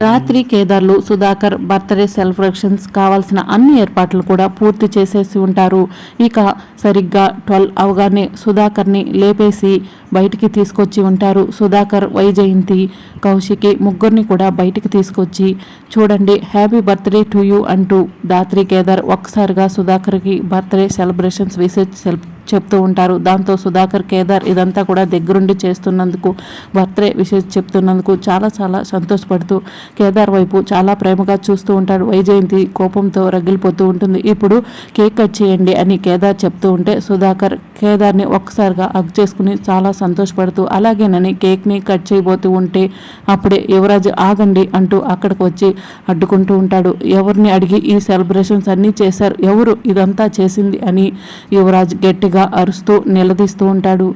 రాత్రి కేదార్లు Sudhakar birthday celebrations కావాల్సిన అన్ని ఏర్పాట్లు కూడా పూర్తి చేసేసి ఉంటారు. ఇక సరిగ్గా ట్వెల్వ్ అవగానే సుధాకర్ని లేపేసి బయటికి తీసుకొచ్చి ఉంటారు. సుధాకర్ వైజయంతి కౌశికి ముగ్గురిని కూడా బయటికి తీసుకొచ్చి చూడండి హ్యాపీ బర్త్డే టు యూ అంటూ దాత్రి కేదార్ ఒక్కసారిగా సుధాకర్కి బర్త్డే సెలబ్రేషన్స్ విసేజ్ సెల్ చెప్తూ ఉంటారు. దాంతో సుధాకర్ కేదార్ ఇదంతా కూడా దగ్గరుండి చేస్తున్నందుకు భర్తే విషయం చెప్తున్నందుకు చాలా చాలా సంతోషపడుతూ కేదార్ వైపు చాలా ప్రేమగా చూస్తూ ఉంటాడు. వైజయంతి కోపంతో రగిలిపోతూ ఉంటుంది. ఇప్పుడు కేక్ కట్ చేయండి అని కేదార్ చెప్తూ ఉంటే సుధాకర్ కేదార్ని ఒక్కసారిగా హగ్ చేసుకుని చాలా సంతోషపడుతూ అలాగేనని కేక్ని కట్ చేయబోతూ ఉంటే అప్పుడే యువరాజు ఆగండి అంటూ అక్కడికి వచ్చి అడ్డుకుంటూ ఉంటాడు. ఎవరిని అడిగి ఈ సెలబ్రేషన్స్ అన్నీ చేశారు? ఎవరు ఇదంతా చేసింది? అని యువరాజ్ గట్టిగా అరుస్తూ నిలదీస్తూ ఉంటాడు.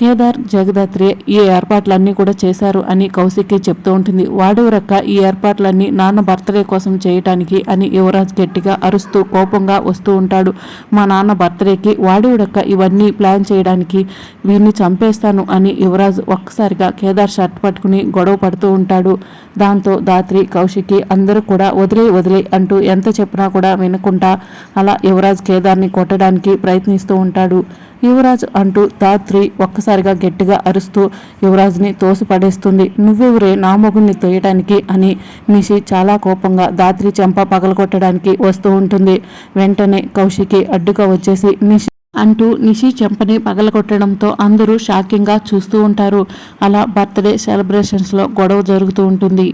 కేదార్ జగదాత్రి ఈ ఏర్పాట్లన్నీ కూడా చేశారు అని కౌశిక్కి చెప్తూ ఉంటుంది. వాడు ఈ ఏర్పాట్లన్నీ నాన్న బర్త్డే కోసం చేయటానికి అని యువరాజ్ గట్టిగా అరుస్తూ కోపంగా వస్తూ ఉంటాడు. మా నాన్న బర్త్డేకి వాడు ఇవన్నీ ప్లాన్ చేయడానికి వీడిని చంపేస్తాను అని యువరాజ్ ఒక్కసారిగా కేదార్ షర్ట్ పట్టుకుని గొడవ పడుతూ ఉంటాడు. దాంతో దాత్రి కౌశికి అందరూ కూడా వదిలే వదిలే అంటూ ఎంత చెప్పినా కూడా వినకుండా అలా యువరాజ్ కేదార్ని కొట్టడానికి ప్రయత్నిస్తూ ఉంటాడు. యువరాజ్ అంటూ దాత్రి ఒక్కసారిగా గట్టిగా అరుస్తూ యువరాజ్ని తోసిపడేస్తుంది. నువ్వెవరే? నా మొగుడిని తోయటానికి అని మిషి చాలా కోపంగా దాత్రి చెంప పగలగొట్టడానికి వస్తూ ఉంటుంది. వెంటనే కౌశికి అడ్డుగా వచ్చేసి మిషి అంటూ నిషి చెంపని పగలగొట్టడంతో అందరూ షాకింగ్గా చూస్తూ ఉంటారు. అలా బర్త్డే సెలబ్రేషన్స్లో గొడవ జరుగుతూ ఉంటుంది.